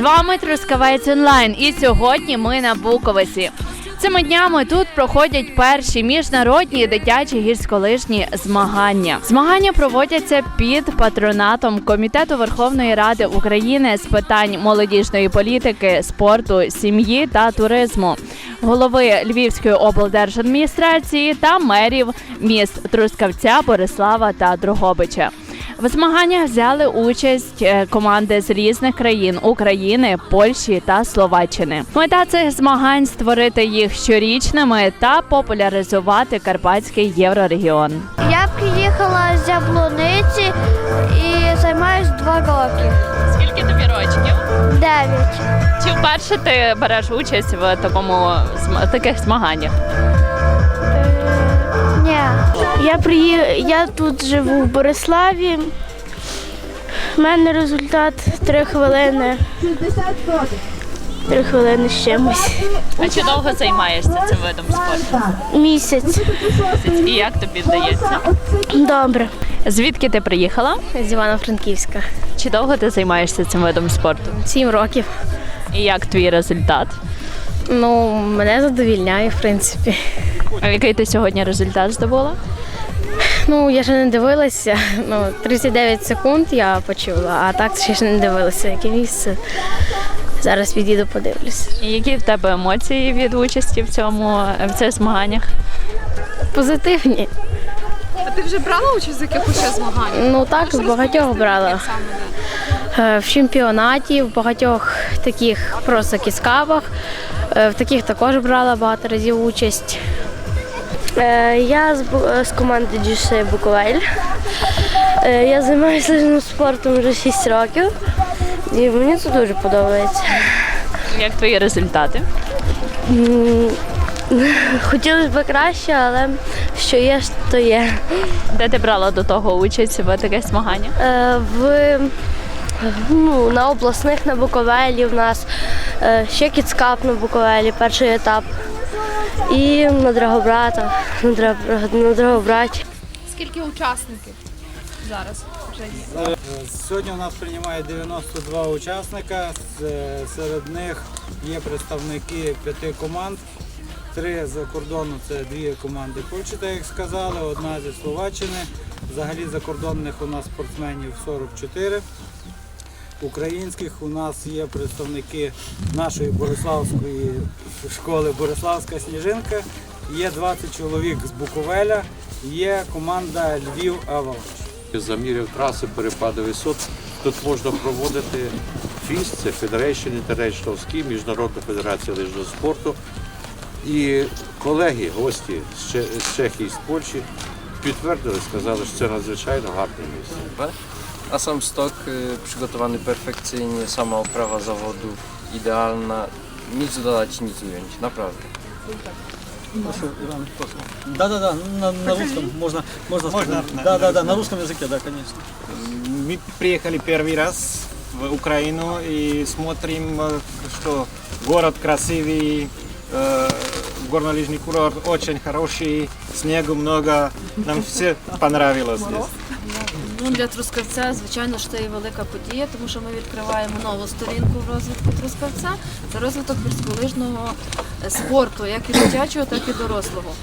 Вами Трускавець Онлайн. І сьогодні ми на Буковесі. Цими днями тут проходять перші міжнародні дитячі гірськолижні змагання. Змагання проводяться під патронатом Комітету Верховної Ради України з питань молодіжної політики, спорту, сім'ї та туризму, голови Львівської облдержадміністрації та мерів міст Трускавця, Борислава та Дрогобича. В змаганнях взяли участь е, команди з різних країн України, Польщі та Словаччини. Мета цих змагань створити їх щорічними та популяризувати карпатський єврорегіон. Я приїхала з Яблуниці і займаюся два роки. Скільки тобі років? Дев'ять. Чи вперше ти береш участь в такому таких змаганнях? Е. Я приї... я тут живу в Бориславі. У мене результат 3 хвилини. 3 хвилини з чимось. А чи довго займаєшся цим видом спорту? Місяць. І як тобі вдається? Добре. Звідки ти приїхала? З Івано-Франківська. Чи довго ти займаєшся цим видом спорту? Сім років. І як твій результат? Ну, мене задовільняє, в принципі. А який ти сьогодні результат здобула? Ну, я ще не дивилася. Ну, 39 секунд я почула, а так ще ж не дивилася, яке місце. Зараз підійду, подивлюся. І які в тебе емоції від участі в цьому в цих змаганнях? Позитивні. А ти вже брала участь в якихось ще змаганнях? Ну так, з багатьох брала. Е, В чемпіонаті, в багатьох таких просто кіскавах. Е, В таких також брала багато разів участь. Е, Я з, е, з команди GC Буковель. Е, Я займаюся лижним спортом вже 6 років. І мені це дуже подобається. Як твої результати? Хотілося б краще, але що є, то є. Де ти брала до того участь в таких змаганнях? Е, В, ну, на обласних на Буковелі в нас ще кіцкап на Буковелі, перший етап. І на Драгобрата, на, Драгобра- на Драгобраті. Скільки учасників зараз вже є? Сьогодні у нас приймає 92 учасника. Серед них є представники п'яти команд. Три за кордону це дві команди Польщі, так як сказали, одна зі Словаччини. Взагалі закордонних у нас спортсменів 44. Українських у нас є представники нашої Бориславської школи Бориславська Сніжинка. Є 20 чоловік з Буковеля, є команда Львів Авалоч. Замірів траси, перепади висот. Тут можна проводити ФІС, це Federation International Ski, Міжнародна федерація лижного спорту. І колеги, гості з Чехії, з Польщі підтвердили, сказали, що це надзвичайно гарне місце. A sam stok y, przygotowany perfekcyjnie, sama oprawa zawodu idealna. Nic dodać, nic ująć, naprawdę. Да, да, да, на, на русском можно, можно, сказать. Да, да, да, на русском языке, да, конечно. Мы приехали первый раз в Украину и смотрим, э, что город красивый, э, горнолыжный курорт очень хороший, снегу много. Нам все понравилось здесь. Ну, для Трускавця, звичайно ж, це і велика подія, тому що ми відкриваємо нову сторінку в розвитку Трускавця. Це розвиток гірськолижного е, спорту, як і дитячого, так і дорослого.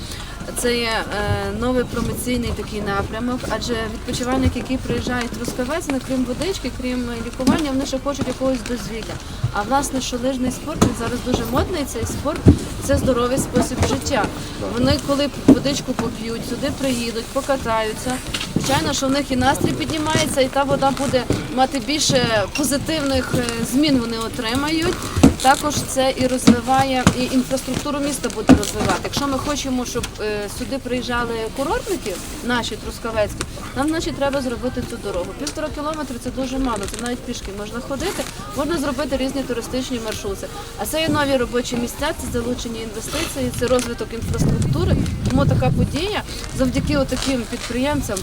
Це є е, новий промоційний такий напрямок, адже відпочивальники, які приїжджають в Трускавець, ну, крім водички, крім лікування, вони ще хочуть якогось дозвілля. А власне, що лижний спорт він зараз дуже модний. Цей спорт це здоровий спосіб життя. Вони, коли водичку поп'ють, сюди приїдуть, покатаються. Звичайно, що в них і настрій піднімається, і та вода буде мати більше позитивних е, змін вони отримають. Також це і розвиває, і інфраструктуру міста буде розвивати. Якщо ми хочемо, щоб е, сюди приїжджали курортники, наші трускавецькі, нам значить треба зробити цю дорогу. Півтора кілометри це дуже мало, це навіть пішки можна ходити, можна зробити різні туристичні маршрути. А це є нові робочі місця, це залучені інвестиції, це розвиток інфраструктури. Тому така подія завдяки таким підприємцям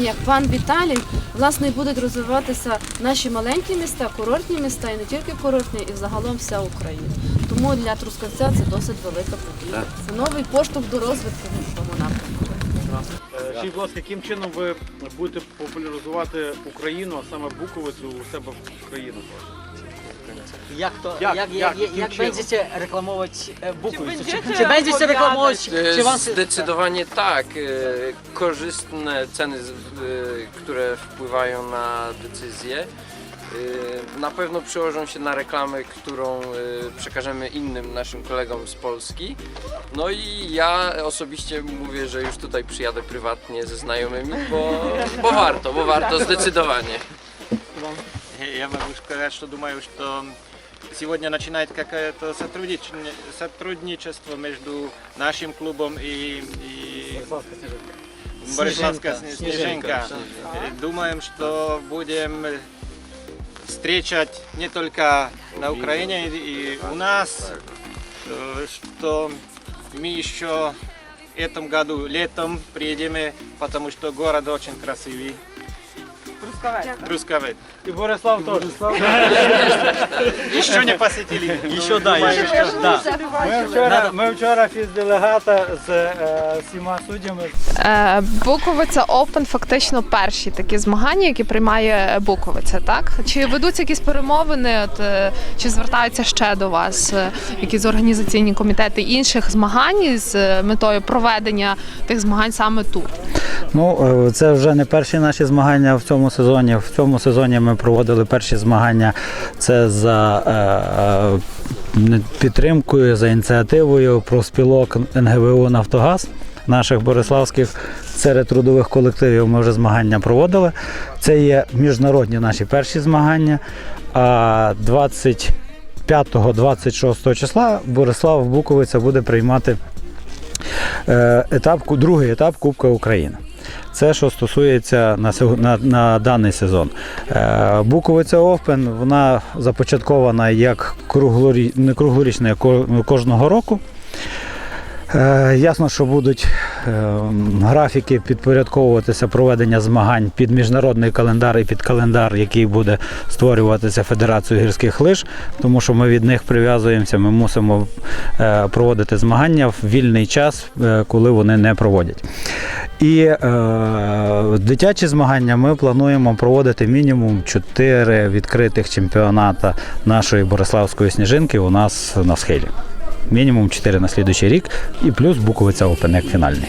як пан Віталій, власне, будуть розвиватися наші маленькі міста, курортні міста, і не тільки курортні, і загалом вся Україна. Тому для Трускавця це досить велика подія. Це новий поштовх до розвитку в цьому напрямку. Е, Скажіть, будь ласка, яким чином ви будете популяризувати Україну, а саме Буковицю у себе в Україну? Jak to, Jak- jak, jak, jak- jak, jakim jak czynem? będziecie reklamować e, Bukowicz? Czy, będziecie czy będziecie reklamować? E, Czy wam Zdecydowanie tak. E, Korzystne ceny, z- e, które wpływają na decyzję, e, na pewno przełożą się na reklamę, którą e, przekażemy innym naszym kolegom z Polski. No i ja osobiście mówię, że już tutaj przyjadę prywatnie ze znajomymi, bo, bo warto, bo warto zdecydowanie. Я могу сказать, что думаю, что Сегодня начинает какое-то сотруднич- сотрудничество между нашим клубом и, и Бориславская Сне- Снежинка. Э, Думаем, что будем встречать не только на Украине и у нас, э, что мы еще в этом году летом приедем, потому что город очень красивый. Трускавец. І Борислав теж. Еще не посетили. Еще да, еще, что- да. Ми вчора, ми вчора з е, всіма суддями Е, Буковиця Open фактично перші такі змагання, які приймає Буковиця, так? Чи ведуться якісь перемовини, от, е, чи звертаються ще до вас е, якісь організаційні комітети інших змагань з е, метою проведення тих змагань саме тут? Ну, е, це вже не перші наші змагання в цьому сезоні. В цьому сезоні ми проводили перші змагання. Це за е, е, підтримкою, за ініціативою профспілок НГВУ Нафтогаз. Наших бориславських серед трудових колективів ми вже змагання проводили. Це є міжнародні наші перші змагання. А 25-26 числа Борислав Буковиця буде приймати етап, другий етап Кубка України. Це що стосується на, на, на даний сезон. Е, Буковиця Овпен вона започаткована як круглорі, не круглорічна, як кожного року. Е, Ясно, що будуть е, графіки підпорядковуватися проведення змагань під міжнародний календар і під календар, який буде створюватися Федерацією гірських лиж, тому що ми від них прив'язуємося, ми мусимо е, проводити змагання в вільний час, коли вони не проводять. І е, дитячі змагання ми плануємо проводити мінімум 4 відкритих чемпіоната нашої Бориславської сніжинки у нас на схилі. Мінімум 4 на слідуючий рік і плюс Буковиця Open фінальний.